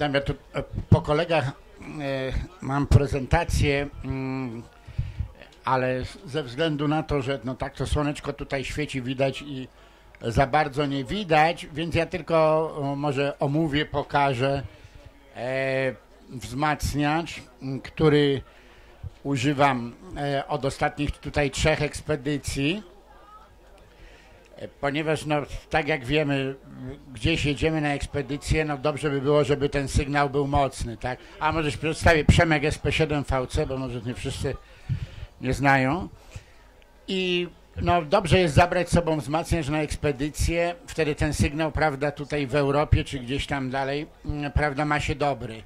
Dam ja tu e, po kolegach e, mam prezentację, mm, ale ze względu na to, że no tak to słoneczko tutaj świeci, widać i za bardzo nie widać, więc ja tylko może omówię, pokażę e, wzmacniacz, który używam od ostatnich tutaj trzech ekspedycji. Ponieważ, no, tak jak wiemy, gdzieś jedziemy na ekspedycję, no dobrze by było, żeby ten sygnał był mocny, tak? A może się przedstawię Przemek SP7VC, bo może nie wszyscy nie znają. I no dobrze jest zabrać sobą wzmacniacz na ekspedycję, wtedy ten sygnał, prawda, tutaj w Europie czy gdzieś tam dalej, mm, prawda, ma się dobry.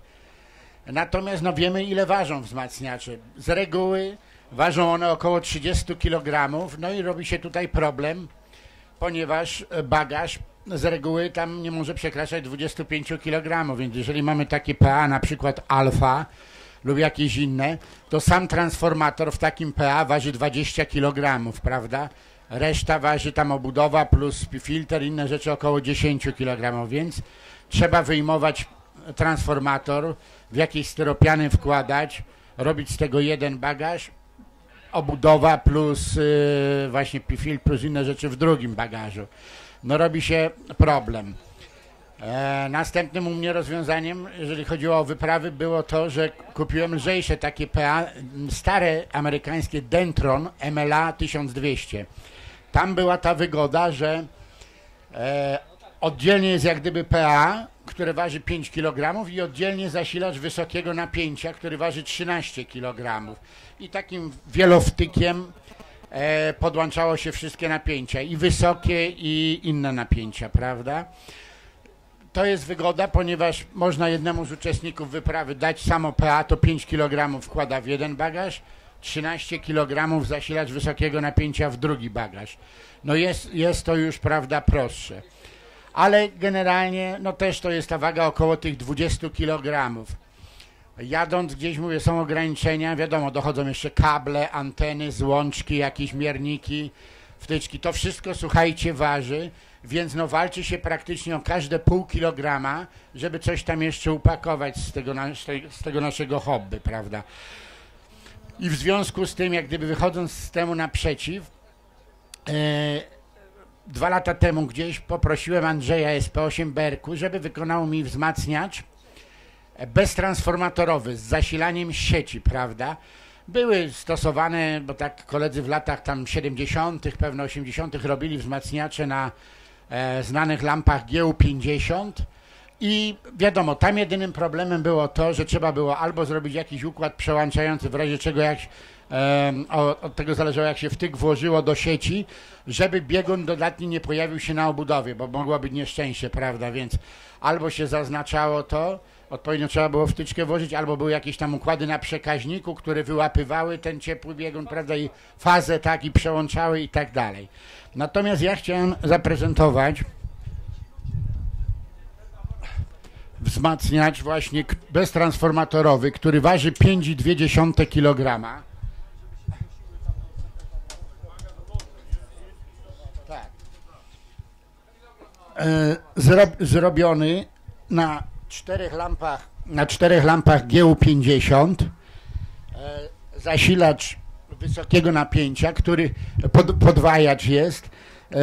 Natomiast no wiemy ile ważą wzmacniacze. Z reguły ważą one około 30 kg, no i robi się tutaj problem, ponieważ e, bagaż z reguły tam nie może przekraczać 25 kg, więc jeżeli mamy takie PA, na przykład alfa lub jakieś inne, to sam transformator w takim PA waży 20 kg, prawda? Reszta waży tam obudowa plus filtr, inne rzeczy około 10 kg, więc trzeba wyjmować transformator, w jakieś styropiany wkładać, robić z tego jeden bagaż, obudowa plus yy, właśnie filtr plus inne rzeczy w drugim bagażu. No robi się problem. E, następnym u mnie rozwiązaniem, jeżeli chodziło o wyprawy, było to, że kupiłem lżejsze takie PA, stare amerykańskie Dentron MLA 1200. Tam była ta wygoda, że e, oddzielnie jest jak gdyby PA, które waży 5 kg i oddzielnie zasilacz wysokiego napięcia, który waży 13 kg. I takim wielowtykiem e, podłączało się wszystkie napięcia, i wysokie, i inne napięcia, prawda? To jest wygoda, ponieważ można jednemu z uczestników wyprawy dać samo PA, to 5 kg wkłada w jeden bagaż, 13 kg zasilacz wysokiego napięcia w drugi bagaż. No jest, jest to już, prawda, prostsze. Ale generalnie, no też to jest ta waga około tych 20 kg. Jadąc gdzieś, mówię, są ograniczenia, wiadomo, dochodzą jeszcze kable, anteny, złączki, jakieś mierniki, wtyczki. To wszystko, słuchajcie, waży, więc no walczy się praktycznie o każde pół kilograma, żeby coś tam jeszcze upakować z tego, na, z tego naszego hobby, prawda? I w związku z tym, jak gdyby wychodząc z temu naprzeciw, e, dwa lata temu gdzieś poprosiłem Andrzeja SP8 Berku, żeby wykonał mi wzmacniacz beztransformatorowy z zasilaniem sieci, prawda? Były stosowane, bo tak koledzy w latach tam 70., pewno 80. robili wzmacniacze na e, znanych lampach GU50 i wiadomo, tam jedynym problemem było to, że trzeba było albo zrobić jakiś układ przełączający, w razie czego jak, o- od tego zależało jak się wtyk włożyło do sieci, żeby biegun dodatni nie pojawił się na obudowie, bo mogło być nieszczęście, prawda, więc albo się zaznaczało to, odpowiednio trzeba było wtyczkę włożyć, albo były jakieś tam układy na przekaźniku, które wyłapywały ten ciepły biegun, prawda, i fazę tak, i przełączały i tak dalej. Natomiast ja chciałem zaprezentować wzmacniacz właśnie beztransformatorowy, który waży 5,2 kg. Tak. E, Zro, zrobiony na czterech lampach, na czterech lampach GU50 e, zasilacz wysokiego napięcia, który pod, podwajacz jest, e,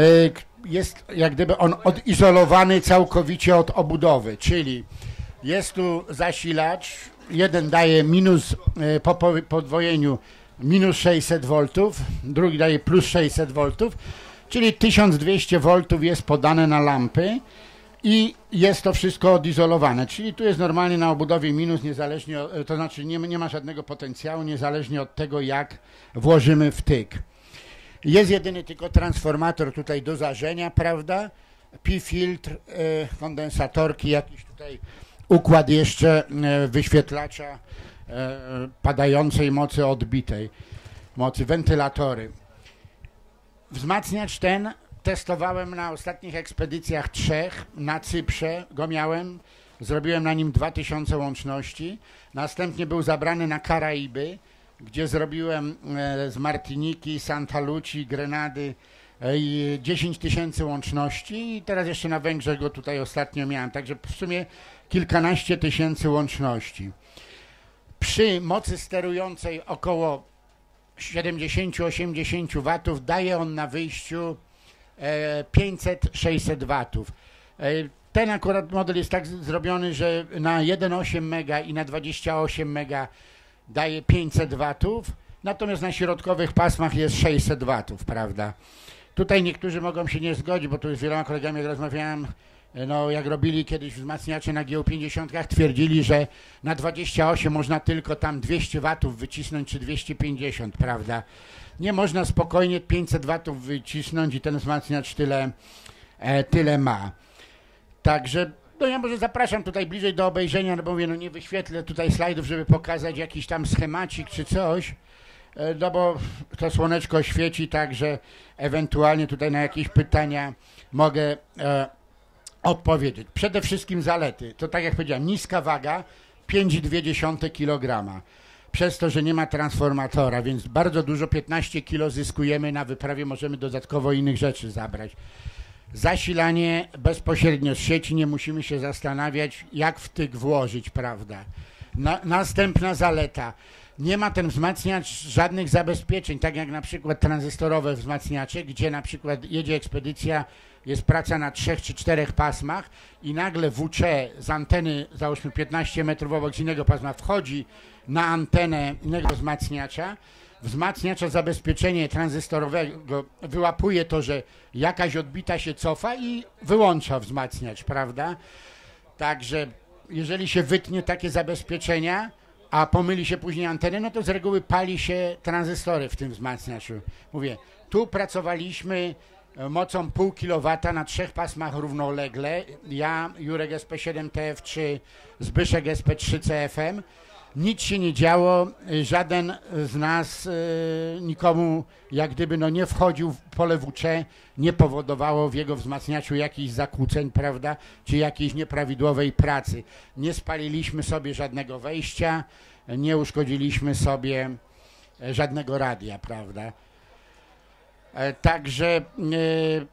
jest jak gdyby on odizolowany całkowicie od obudowy, czyli jest tu zasilacz, jeden daje minus e, po podwojeniu minus 600 V, drugi daje plus 600 V, czyli 1200 V jest podane na lampy i jest to wszystko odizolowane, czyli tu jest normalnie na obudowie minus, niezależnie, od, to znaczy nie, nie ma żadnego potencjału, niezależnie od tego jak włożymy wtyk. Jest jedyny tylko transformator tutaj do zażenia, prawda? Pi-filtr, e, kondensatorki, jakiś tutaj układ jeszcze e, wyświetlacza e, padającej mocy odbitej, mocy wentylatory. Wzmacniacz ten testowałem na ostatnich ekspedycjach trzech, na Cyprze go miałem, zrobiłem na nim 2000 łączności, następnie był zabrany na Karaiby, gdzie zrobiłem e, z Martiniki, Santa Luci, Grenady e, i 10 tysięcy łączności. I teraz jeszcze na Węgrzech go tutaj ostatnio miałem, także w sumie kilkanaście tysięcy łączności. Przy mocy sterującej około 70-80 watów daje on na wyjściu 500-600 watów. Ten akurat model jest tak zrobiony, że na 1,8 mega i na 28 mega daje 500 watów, natomiast na środkowych pasmach jest 600 watów, prawda? Tutaj niektórzy mogą się nie zgodzić, bo tu z wieloma kolegami jak rozmawiałem, no jak robili kiedyś wzmacniacze na GU50, twierdzili, że na 28 można tylko tam 200 watów wycisnąć, czy 250, prawda? Nie można spokojnie 500 watów wycisnąć i ten wzmacniacz tyle, e, tyle ma. Także no ja może zapraszam tutaj bliżej do obejrzenia, no bo mówię, no nie wyświetlę tutaj slajdów, żeby pokazać jakiś tam schemacik czy coś, e, no bo to słoneczko świeci, także ewentualnie tutaj na jakieś pytania mogę e, odpowiedzieć. Przede wszystkim zalety, to tak jak powiedziałem, niska waga, 5,2 kg. Przez to, że nie ma transformatora, więc bardzo dużo, 15 kg zyskujemy na wyprawie, możemy dodatkowo innych rzeczy zabrać. Zasilanie bezpośrednio z sieci, nie musimy się zastanawiać, jak w włożyć, prawda? Na, następna zaleta. Nie ma ten wzmacniacz żadnych zabezpieczeń, tak jak na przykład tranzystorowe wzmacniacze, gdzie na przykład jedzie ekspedycja, jest praca na trzech czy czterech pasmach i nagle WC z anteny, załóżmy 15 metrów obok z innego pasma, wchodzi na antenę innego wzmacniacza, wzmacniacza zabezpieczenie tranzystorowego wyłapuje to, że jakaś odbita się cofa i wyłącza wzmacniacz, prawda? Także jeżeli się wytnie takie zabezpieczenia, a pomyli się później anteny, no to z reguły pali się tranzystory w tym wzmacniaczu. Mówię, tu pracowaliśmy mocą pół kilowata na trzech pasmach równolegle. Ja, Jurek SP7TF3, Zbyszek SP3CFM nic się nie działo, żaden z nas y, nikomu jak gdyby no nie wchodził w pole WC, nie powodowało w jego wzmacniaczu jakichś zakłóceń, prawda, czy jakiejś nieprawidłowej pracy. Nie spaliliśmy sobie żadnego wejścia, nie uszkodziliśmy sobie żadnego radia, prawda. E, także e,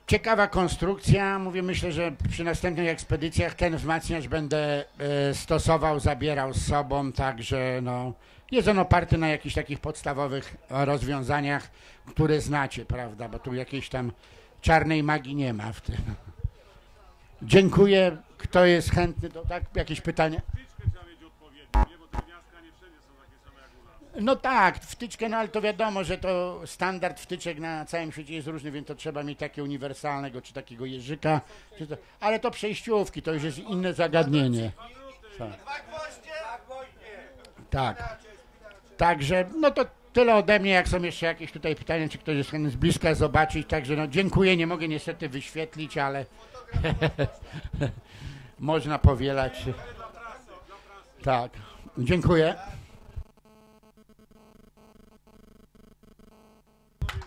ciekawa konstrukcja. Mówię, myślę, że przy następnych ekspedycjach ten wzmacniacz będę e, stosował, zabierał z sobą, także no, jest on oparty na jakichś takich podstawowych rozwiązaniach, które znacie, prawda, bo tu jakiejś tam czarnej magii nie ma w tym. Dziękuję. Kto jest chętny do tak, jakieś pytanie? No tak, wtyczkę, no ale to wiadomo, że to standard wtyczek na całym świecie jest różny, więc to trzeba mieć takie uniwersalnego, czy takiego jeżyka, czy to, ale to przejściówki, to już jest inne zagadnienie. Tak. tak. Także, no to tyle ode mnie, jak są jeszcze jakieś tutaj pytania, czy ktoś jest z bliska zobaczyć, także no dziękuję, nie mogę niestety wyświetlić, ale można powielać. Tak, dziękuję.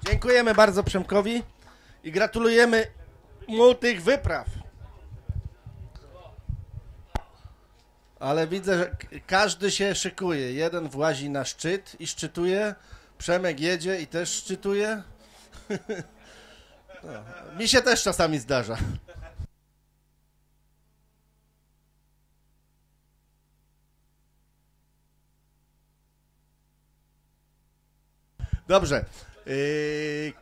Dziękujemy bardzo Przemkowi i gratulujemy mu tych wypraw. Ale widzę, że każdy się szykuje. Jeden włazi na szczyt i szczytuje. Przemek jedzie i też szczytuje. No, mi się też czasami zdarza. Dobrze. Yy,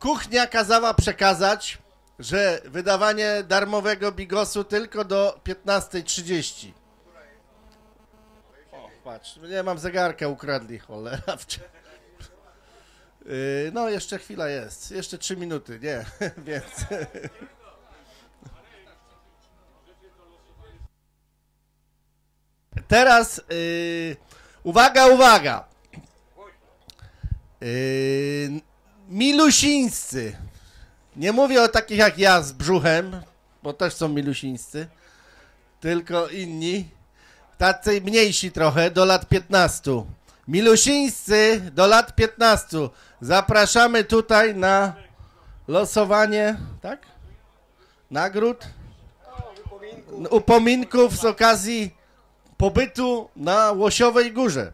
kuchnia kazała przekazać, że wydawanie darmowego bigosu tylko do 15.30. O, patrz, nie mam zegarka, ukradli, cholera. Yy, no, jeszcze chwila jest, jeszcze 3 minuty, nie, więc... Teraz, yy, uwaga, uwaga. Yy, milusińscy. Nie mówię o takich jak ja z brzuchem, bo też są milusińscy, tylko inni, tacy mniejsi trochę, do lat 15. Milusińscy do lat 15. Zapraszamy tutaj na losowanie, tak? Nagród? Upominków z okazji pobytu na Łosiowej Górze.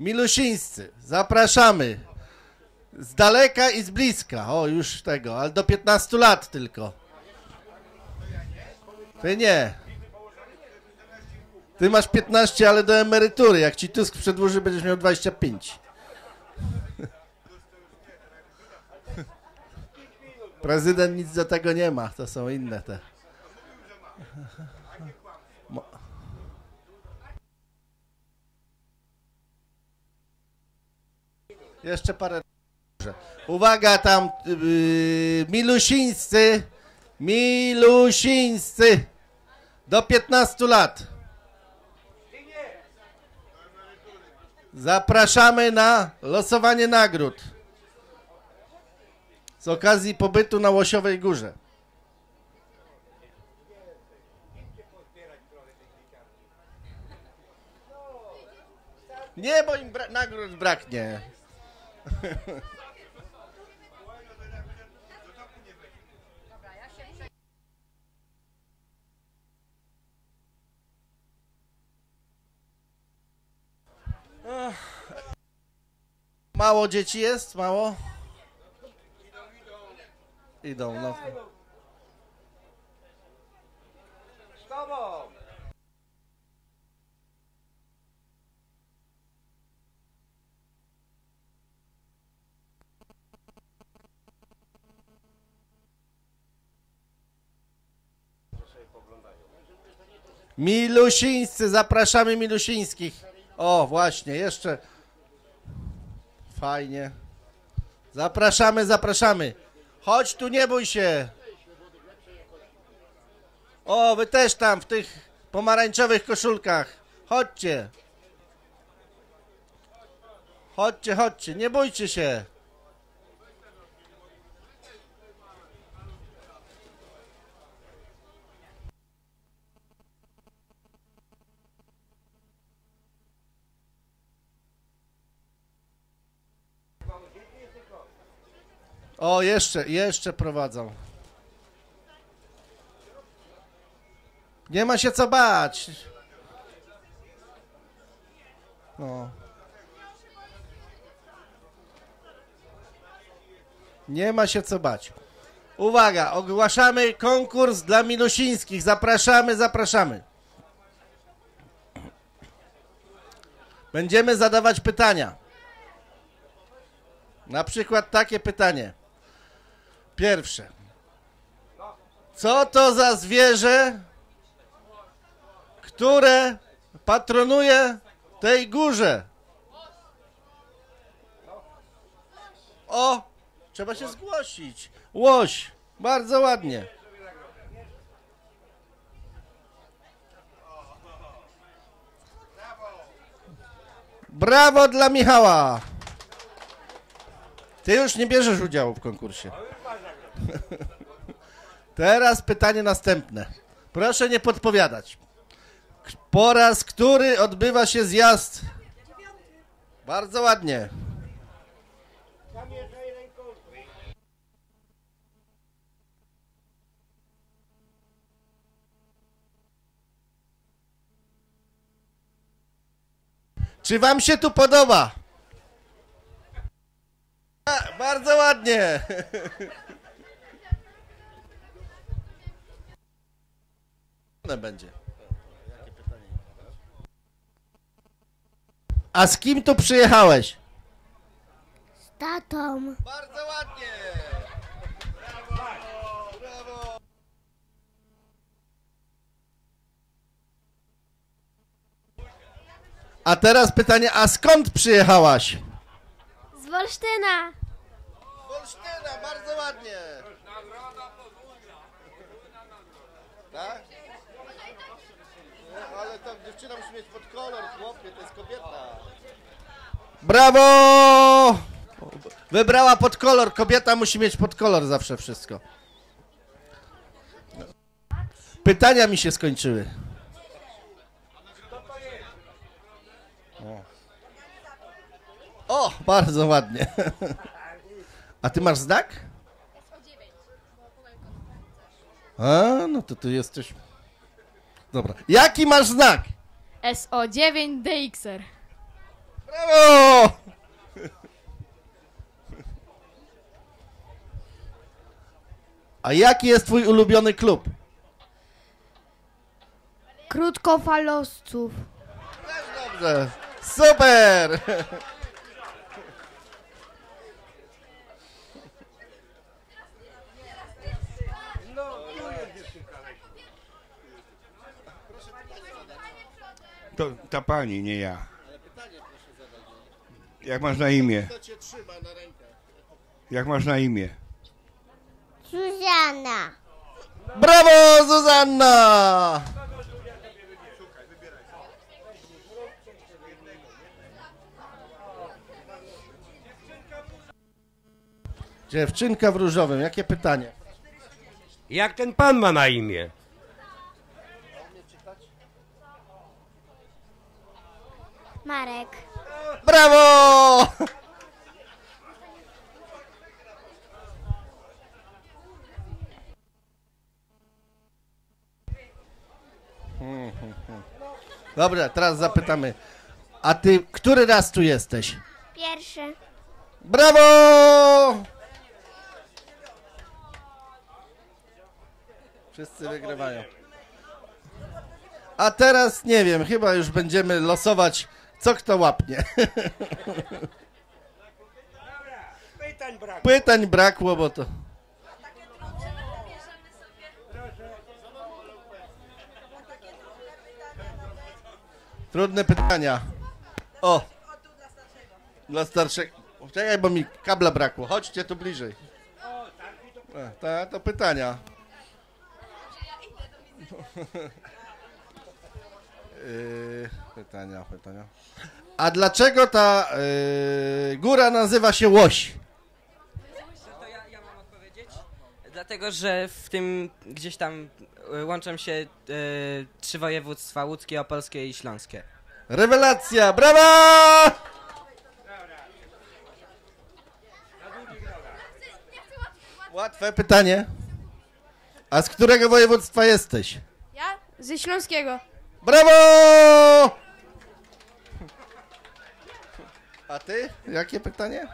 Milusińscy, zapraszamy. Z daleka i z bliska. O, już tego, ale do 15 lat tylko. Ty nie. Ty masz 15, ale do emerytury. Jak ci Tusk przedłuży, będziesz miał 25. Prezydent nic do tego nie ma. To są inne te. Jeszcze parę. Uwaga tam, yy, milusińscy, milusińscy, do 15 lat. Zapraszamy na losowanie nagród z okazji pobytu na Łosiowej Górze. Nie, bo im bra- nagród braknie. Mało dzieci jest? Mało? Idą, no. Milusińscy, zapraszamy Milusińskich. O, właśnie, jeszcze. Fajnie. Zapraszamy, zapraszamy. Chodź tu, nie bój się. O, wy też tam w tych pomarańczowych koszulkach. Chodźcie. Chodźcie, chodźcie, nie bójcie się. O, jeszcze, jeszcze prowadzą. Nie ma się co bać. No. Nie ma się co bać. Uwaga, ogłaszamy konkurs dla Milusińskich. Zapraszamy, zapraszamy. Będziemy zadawać pytania. Na przykład takie pytanie. Pierwsze. Co to za zwierzę, które patronuje tej górze? O, trzeba się zgłosić. Łoś, bardzo ładnie. Brawo dla Michała. Ty już nie bierzesz udziału w konkursie. Teraz pytanie następne. Proszę nie podpowiadać. Po raz który odbywa się zjazd? Bardzo ładnie. Czy wam się tu podoba? A, bardzo ładnie. będzie. A z kim tu przyjechałeś? Z tatą. Bardzo ładnie. Brawo. Brawo. A teraz pytanie, a skąd przyjechałaś? Z Wolsztyna. Wolsztyna, bardzo ładnie. Tak? No, ale to dziewczyna musi mieć pod kolor, chłopie, to jest kobieta. Brawo! Wybrała pod kolor, kobieta musi mieć pod kolor zawsze wszystko. Pytania mi się skończyły. O, o bardzo ładnie. A ty masz znak? A, no to ty jesteś. Dobra. Jaki masz znak? SO9DXR. Brawo! A jaki jest twój ulubiony klub? Krótkofalowców. Też dobrze. Super! To ta pani, nie ja. Jak masz na imię? Jak masz na imię? Zuzana. Brawo, Zuzanna! Dziewczynka w różowym, jakie pytanie? Jak ten pan ma na imię? Marek. Brawo! Dobra, teraz zapytamy. A ty który raz tu jesteś? Pierwszy. Brawo! Wszyscy wygrywają. A teraz nie wiem, chyba już będziemy losować, co kto łapnie. Pytań brak. Pytań brakło, bo to. Trudne pytania. O! Dla starszego. Czekaj, bo mi kabla brakło. Chodźcie tu bliżej. E, Ta, to pytania. Yy, pytania, pytania. A dlaczego ta yy, góra nazywa się Łoś? To ja, ja mam odpowiedzieć. Dlatego, że w tym gdzieś tam e, łączą się e, trzy województwa łódzkie, opolskie i śląskie. Rewelacja! Brawa! Łatwe pytanie. A z którego województwa jesteś? Ja? Ze Śląskiego. Brawo! A ty? Jakie pytanie?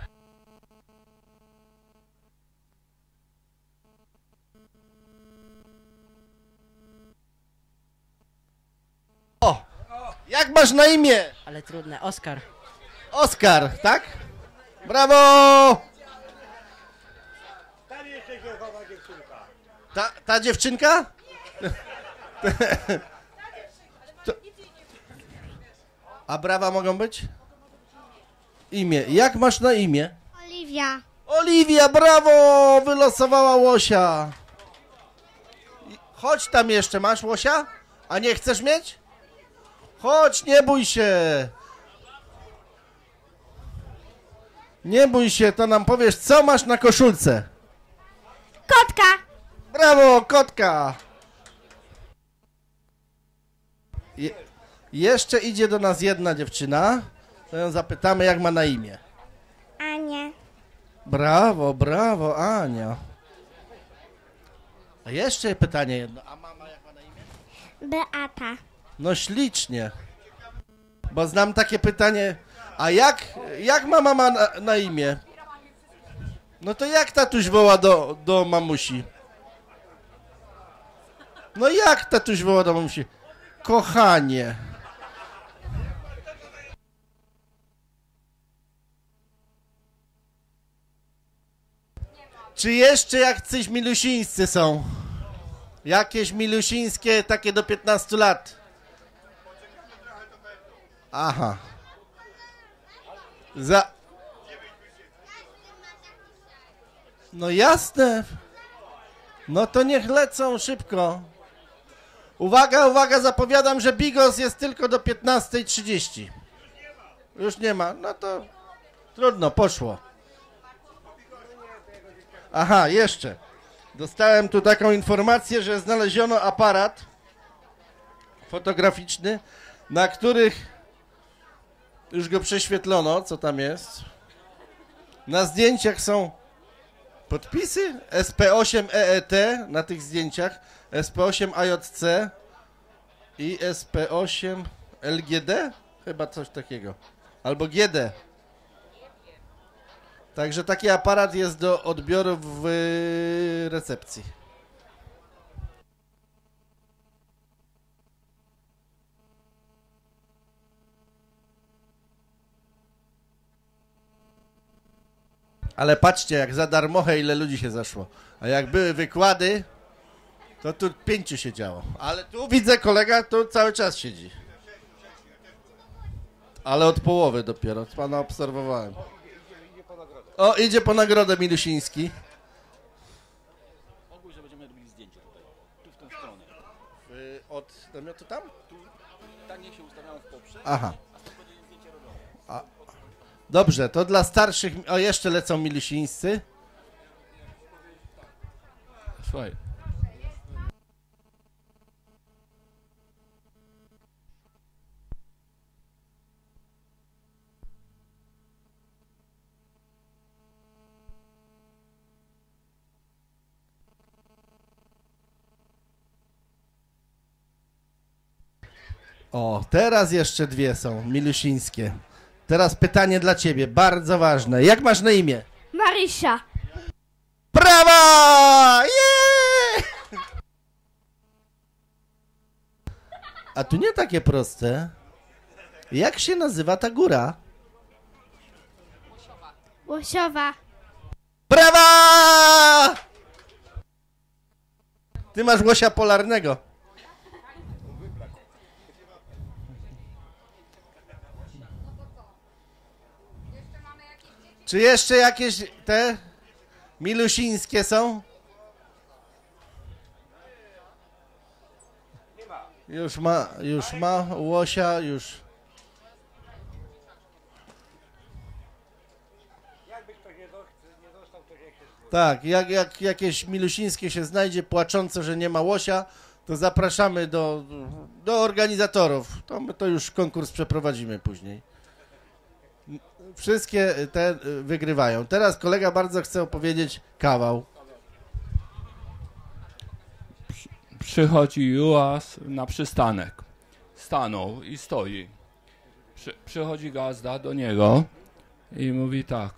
O! Jak masz na imię? Ale trudne. Oskar. Oskar, tak? Brawo! Ta, ta dziewczynka? To... A brawa mogą być? Imię. Jak masz na imię? Oliwia. Oliwia, brawo! Wylosowała łosia. Chodź tam jeszcze, masz łosia? A nie chcesz mieć? Chodź, nie bój się. Nie bój się, to nam powiesz, co masz na koszulce. Kotka. Brawo, kotka! Je, jeszcze idzie do nas jedna dziewczyna. To ją zapytamy, jak ma na imię. Ania. Brawo, brawo, Ania. A jeszcze pytanie jedno. A mama jak ma na imię? Beata. No ślicznie. Bo znam takie pytanie. A jak, jak mama ma na, na imię? No to jak tatuś woła do, do mamusi? No jak tatuś woła do mamusi? Kochanie. Czy jeszcze jakieś milusińscy są? Jakieś milusińskie takie do 15 lat? Aha. Za... No jasne. No to niech lecą szybko. Uwaga, uwaga, zapowiadam, że Bigos jest tylko do 15.30. Już nie ma. No to trudno, poszło. Aha, jeszcze. Dostałem tu taką informację, że znaleziono aparat fotograficzny, na których już go prześwietlono, co tam jest. Na zdjęciach są podpisy SP8 EET na tych zdjęciach, SP8 AJC i SP8 LGD? Chyba coś takiego. Albo GD. Także taki aparat jest do odbioru w recepcji. Ale patrzcie, jak za darmochę ile ludzi się zaszło. A jak były wykłady, to tu pięciu siedziało. Ale tu widzę kolega, tu cały czas siedzi. Ale od połowy dopiero, pana obserwowałem. O, idzie po nagrodę Milusiński. Ogólnie będziemy robili zdjęcie tutaj. Tu w tą stronę. Y, Od namiotu tam? Tak niech się ustawiamy w poprze. Aha. A, dobrze, to dla starszych. O, jeszcze lecą Milusińscy. Słuchaj. O, teraz jeszcze dwie są Milusińskie. Teraz pytanie dla ciebie, bardzo ważne. Jak masz na imię? Marysia. Brawa! Yeah! A tu nie takie proste. Jak się nazywa ta góra? Łosiowa. Brawa! Ty masz łosia polarnego. Czy jeszcze jakieś te milusińskie są? Już ma, już ma łosia, już. Tak, jak, jak jakieś milusińskie się znajdzie płaczące, że nie ma łosia, to zapraszamy do, do organizatorów. To my to już konkurs przeprowadzimy później. Wszystkie te y, wygrywają. Teraz kolega bardzo chce opowiedzieć kawał. Przychodzi Juas na przystanek. Stanął i stoi. Przy, przychodzi gazda do niego i mówi tak.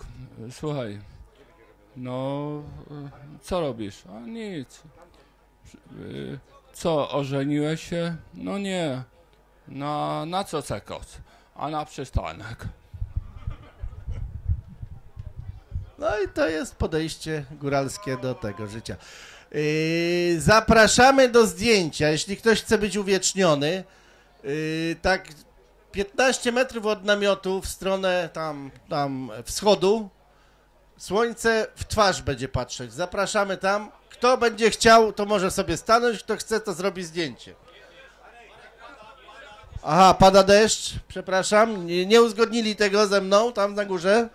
Słuchaj, no co robisz? A nic. Y, Co, ożeniłeś się? No nie. Na, na co cekos? A na przystanek. No i to jest podejście góralskie do tego życia. Yy, zapraszamy do zdjęcia, jeśli ktoś chce być uwieczniony. Yy, tak 15 metrów od namiotu w stronę tam, tam wschodu. Słońce w twarz będzie patrzeć. Zapraszamy tam. Kto będzie chciał, to może sobie stanąć. Kto chce, to zrobi zdjęcie. Aha, pada deszcz. Przepraszam. Nie, nie uzgodnili tego ze mną tam na górze.